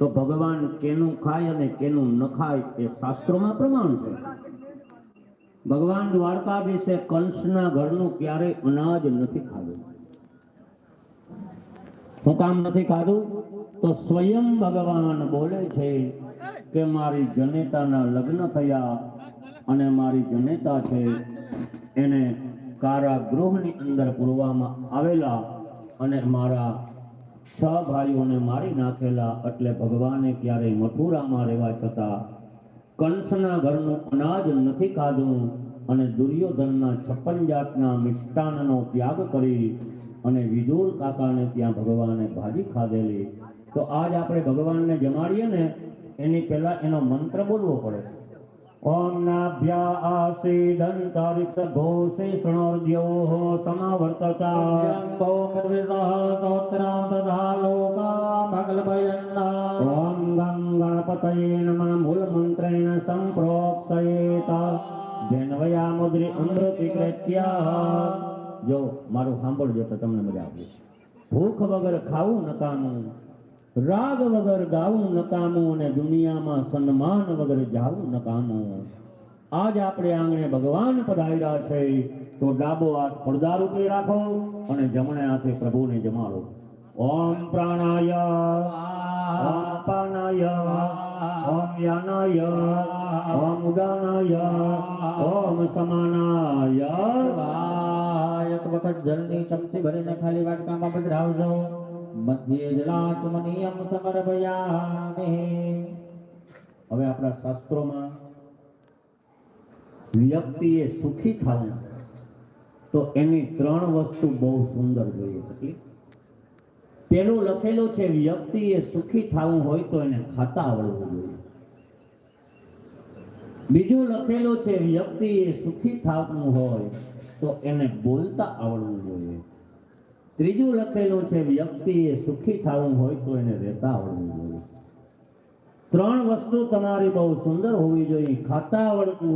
તો ભગવાન કેનું ખાય અને કેનું ન ખાય એ શાસ્ત્રોમાં પ્રમાણ છે. ભગવાન દ્વારકાધીશે કંસના ઘરનું ક્યારે અનાજ નથી ખાધું. હું કામ નથી ખાધું? તો સ્વયં ભગવાન બોલે છે કે મારી જનેતાના લગ્ન થયા અને મારી જનેતા છે એને કારાગૃહની અંદર પૂરવામાં આવેલા અને મારા છ ભાઈઓને મારી નાખેલા એટલે ભગવાને ક્યારેય મથુરામાં રહેવા છતાં કંસના ઘરનું અનાજ નથી ખાધું અને દુર્યોધનના છપ્પન જાતના મિષ્ટાનનો ત્યાગ કરી અને વિદુર કાકાને ત્યાં ભગવાને ભાજી ખાધેલી. તો આજ આપણે ભગવાનને જમાડીએ ને, એની પહેલા એનો મંત્ર બોલવો પડે. ઓમ નાભ્યા આસીદંતરિક્ષ ઘોષે શૃણોર્દ્યો સમાવર્તતા ઓમ ॐ गं गणपतये नमः મંત્રેણ सम्प्रोक्षयेत। જન્વયા મુદ્રી અમૃત કૃત્યા જો મારું સાંભળજો તો તમને મજા આવશે। ભૂખ વગર ખાવું નકામું। રાગ વગર ગાવું નકામું અને દુનિયામાં સન્માન વગર જાવું નકામું આજ આપણે આંગણે ભગવાન પધાર્યા છે, તો ડાબો હાથ પડદા રૂપે રાખો અને જમણે હાથે પ્રભુને જમાડો. ઓમ પ્રાણાય, ઓમ અપાનાય ઓમ યાનાય, ઓમ ઉદાનાય, ઓમ સમાનાય. એક વખત જળની ચમચી ભરીને ખાલી વાટકામાં પધરાવજો મધ્યે જલાચમનીયમ સમર્પયામે. હવે આપણા શાસ્ત્રોમાં વ્યક્તિએ સુખી થવું તો એની ત્રણ વસ્તુ બહુ સુંદર જોઈએ. હતી પેલું લખેલું છે, વ્યક્તિએ સુખી થવું હોય તો એને ખાતા આવડવું જોઈએ. બીજું લખેલું છે, વ્યક્તિએ સુખી થવું હોય તો એને બોલતા આવડવું જોઈએ. ત્રીજું લખેલું છે વ્યક્તિએ સુખી થવું હોય તો એને રહેતા આવડવું જોઈએ. ત્રણ વસ્તુ તમારી બહુ સુંદર હોવી જોઈએ. ખાતા આવડતું